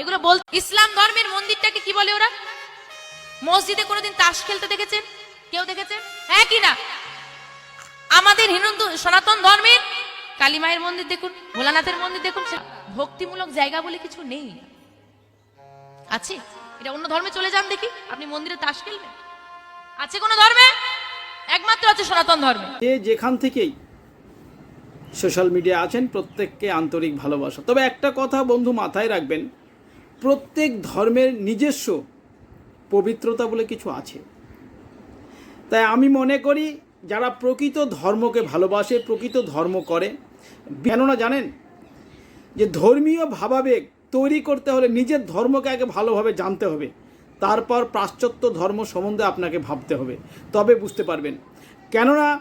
এগুলো বল ইসলাম ধর্মের মন্দিরটাকে কি বলে ওরা? মসজিদে কোনোদিন তাস খেলতে দেখেছেন কেউ দেখেছেন হ্যাঁ কি না? আমাদের হিন্দু সনাতন ধর্মের কালী মায়ের মন্দির দেখুন, ভোলানাথের মন্দির দেখুন ভক্তিমূলক জায়গা বলে কিছু নেই। আছে? এটা অন্য ধর্মে চলে যান দেখি, আপনি মন্দিরে তাস খেলবেন। আছে কোন ধর্মে? একমাত্র আছে সনাতন ধর্মে। এ যেখান থেকেই সোশ্যাল মিডিয়া আছেন, প্রত্যেককে আন্তরিক ভালোবাসা। তবে একটা কথা বন্ধু মাথায় রাখবেন প্রত্যেক ধর্মের নিজস্ব পবিত্রতা বলে কিছু আছে। তাই আমি মনে করি, যারা প্রকৃত ধর্মকে ভালোবাসে, প্রকৃত ধর্ম করে, কেননা জানেন, যে ধর্মীয় ভাবাবেগ তৈরি করতে হলে নিজের ধর্মকে আগে ভালোভাবে জানতে হবে। তারপর পাশ্চাত্য ধর্ম সম্বন্ধে আপনাকে ভাবতে হবে। তবে বুঝতে পারবেন। কেননা,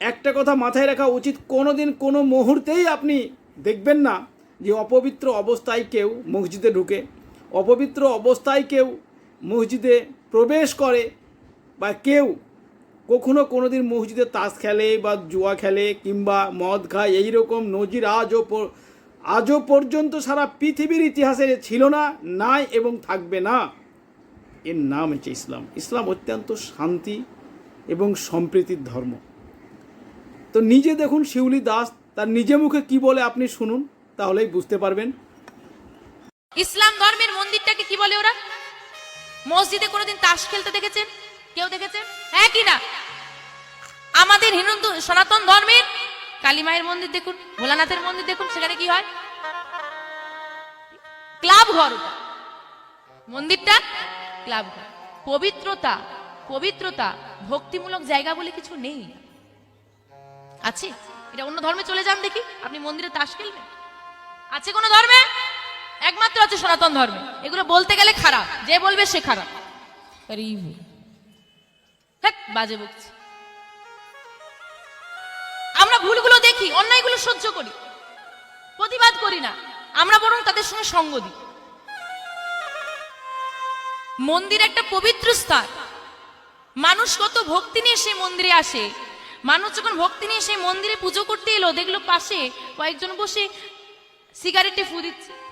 একটা কথা মাথায় রাখা উচিত কোনো দিন কোনো মুহূর্তেই আপনি দেখবেন না যে অপবিত্র অবস্থায় কেউ মসজিদে ঢুকে, অপবিত্র অবস্থায় কেউ মসজিদে প্রবেশ করে বা কেউ কখনো কোনো দিন মসজিদে তাস খেলে বা জুয়া খেলে কিংবা মদ খায়, এইরকম নজির আজও আজও পর্যন্ত সারা পৃথিবীর ইতিহাসে ছিল না, নাই এবং থাকবে না। এর নাম হচ্ছে ইসলাম। ইসলাম অত্যন্ত শান্তি এবং সম্প্রীতির ধর্ম। তো নিজে দেখুন শিউলি দাস, তার নিজে মুখে কি বলে আপনি শুনুন। তাহলেই বুঝতে পারবেন। ইসলাম ধর্মের মন্দিরটাকে কি বলে ওরা? মসজিদে কোনোদিন তাস খেলতে দেখেছেন? কেউ দেখেছেন? হ্যাঁ কি না? আমাদের হিন্দু সনাতন ধর্মের কালী মায়ের মন্দির দেখুন, ভোলানাথের মন্দির দেখুন, সেখানে কি হয়? ক্লাব ঘর মন্দিরটা ক্লাব ঘর। পবিত্রতা পবিত্রতা, ভক্তিমূলক জায়গা বলে কিছু নেই। আছে? এটা অন্য ধর্মে চলে যান দেখি, আপনি মন্দিরে তাস খেলবেন? আছে কোন ধর্মে? একমাত্র আছে সনাতন ধর্মে। এগুলো বলতে গেলে খারাপ। যে বলবে সে খারাপ। বাজে বকছি। আমরা ভুলগুলো দেখি, অন্যায়গুলো সহ্য করি। প্রতিবাদ করি না। আমরা বরং তাদের সঙ্গে সঙ্গ দিই। মন্দির একটা পবিত্র স্থান। মানুষ কত ভক্তি নিয়ে সেই মন্দিরে আসে। মানুষ যখন ভক্তি নিয়ে সেই মন্দিরে পুজো করতে এলো, দেখল পাশে কয়েকজন বসে সিগারেটে ফু দিচ্ছে।